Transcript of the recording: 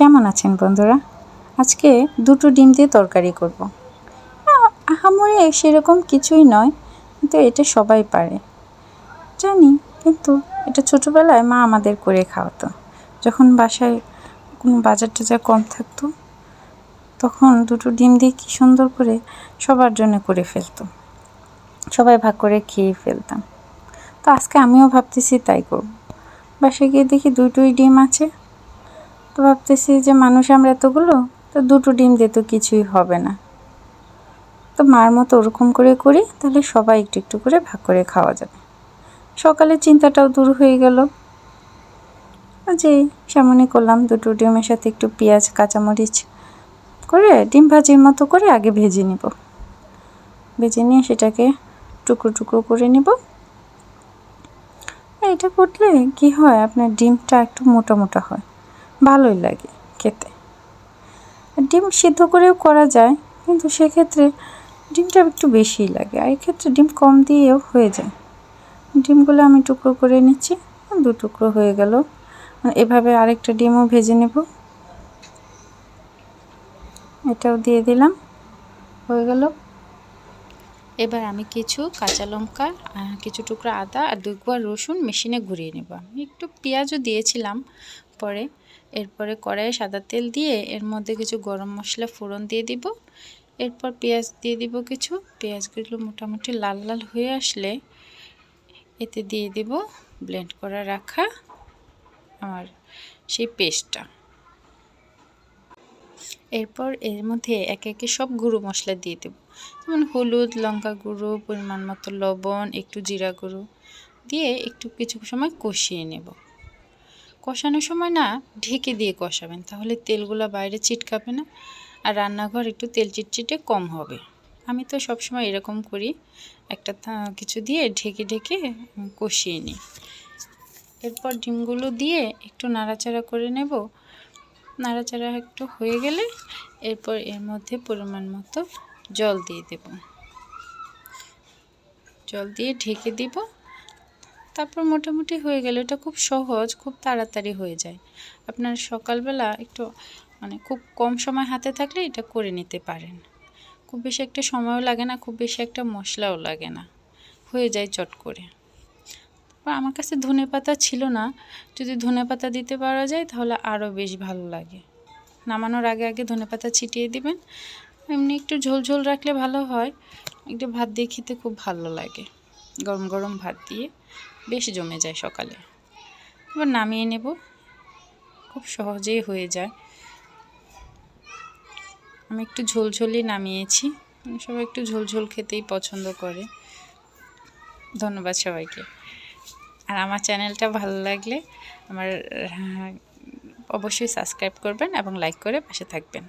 কেমন আছেন বন্ধুরা? আজকে দুটো ডিম দিয়ে তরকারি করব। আহামরি সেরকম কিছুই নয়, কিন্তু এটা সবাই পারে। জানি, কিন্তু এটা ছোটোবেলায় মা আমাদের করে খাওয়াতো। যখন বাসায় কোনো বাজার টাজার কম থাকতো, তখন দুটো ডিম দিয়ে কী সুন্দর করে সবার জন্য করে ফেলতো। সবাই ভাগ করে খেয়ে ফেলতাম। তো আজকে আমিও ভাবতেছি তাই করব। বাসায় গিয়ে দেখি দুটোই ডিম আছে। ভাবতেছি যে মানুষ আমরা এতগুলো, তো দুটো ডিম দিয়ে তো কিছুই হবে না। তো মার মতো ওরকম করে করি, তাহলে সবাই একটু একটু করে ভাগ করে খাওয়া যাবে। সকালে চিন্তাটাও দূর হয়ে গেল। যে সামনে করলাম দুটো ডিমের সাথে একটু পেঁয়াজ, কাঁচামরিচ করে ডিম ভাজির মতো করে আগে ভেজে নিব। ভেজে নিয়ে সেটাকে টুকরো টুকরো করে নিব। এটা করলে কি হয়, আপনার ডিমটা একটু মোটা মোটা হয়। ভালোই লাগে খেতে। ডিম সিদ্ধ করেও করা যায়, কিন্তু সেক্ষেত্রে ডিমটা একটু বেশিই লাগে। আর এক্ষেত্রে ডিম কম দিয়েও হয়ে যায়। ডিমগুলো আমি টুকরো করে নিচ্ছি, দু টুকরো হয়ে গেল। এভাবে আরেকটা ডিমও ভেজে নেব। এটাও দিয়ে দিলাম, হয়ে গেল। এবার আমি কিছু কাঁচা লঙ্কা কিছু টুকরো আদা আর দুই কোয়া রসুন মেশিনে ঘুরিয়ে নেব। আমি একটু পেঁয়াজও দিয়েছিলাম পরে। এরপরে কড়াইয়ে সাদা তেল দিয়ে এর মধ্যে কিছু গরম মশলা ফোড়ন দিয়ে দিব। এরপর পেঁয়াজ দিয়ে দিব কিছু। পেঁয়াজগুলো মোটামুটি লাল লাল হয়ে আসলে এতে দিয়ে দিব ব্লেন্ড করা রাখা আমার সেই পেস্টটা। এরপর এর মধ্যে একে একে সব গুঁড়ো মশলা দিয়ে দেব। যেমন হলুদ, লঙ্কা গুঁড়ো, পরিমাণ মতো লবণ, একটু জিরা গুঁড়ো দিয়ে একটু কিছু সময় কষিয়ে নেব। কষানোর সময় না ঢেকে দিয়ে কষাবেন, তাহলে তেলগুলো বাইরে চিটকাবে না আর রান্নাঘর একটু তেল চিটচিটে কম হবে। আমি তো সবসময় এরকম করি, একটা কিছু দিয়ে ঢেকে ঢেকে কষিয়ে নিই। এরপর ডিমগুলো দিয়ে একটু নাড়াচাড়া করে নেব। নাড়াচাড়া একটু হয়ে গেলে এরপর এর মধ্যে পরিমাণ মতো জল দিয়ে দেব। জল দিয়ে ঢেকে দিব। তারপর মোটামুটি হয়ে গেলে। এটা খুব সহজ, খুব তাড়াতাড়ি হয়ে যায়। আপনার সকালবেলা একটু মানে খুব কম সময় হাতে থাকলে এটা করে নিতে পারেন। খুব বেশি একটা সময়ও লাগে না, খুব বেশি একটা মশলাও লাগে না। হয়ে যায় চট করে। বা আমার কাছে ধনে পাতা ছিল না। যদি ধনে পাতা দিতে পারা যায় তাহলে আরও বেশ ভালো লাগে। নামানোর আগে আগে ধনে পাতা ছিটিয়ে দিবেন। এমনি একটু ঝোল ঝোল রাখলে ভালো হয়। একটু ভাত দিয়ে খেতে খুব ভালো লাগে। গরম গরম ভাত দিয়ে বেশ জমে যায় সকালে। এবার নামিয়ে নেব। খুব সহজেই হয়ে যায়। আমি একটু ঝোল ঝোলই নামিয়েছি। সবাই একটু ঝোল ঝোল খেতেই পছন্দ করে। ধন্যবাদ সবাইকে। আর আমার চ্যানেলটা ভালো লাগলে আমার আহ, অবশ্যই সাবস্ক্রাইব করবেন এবং লাইক করে পাশে থাকবেন।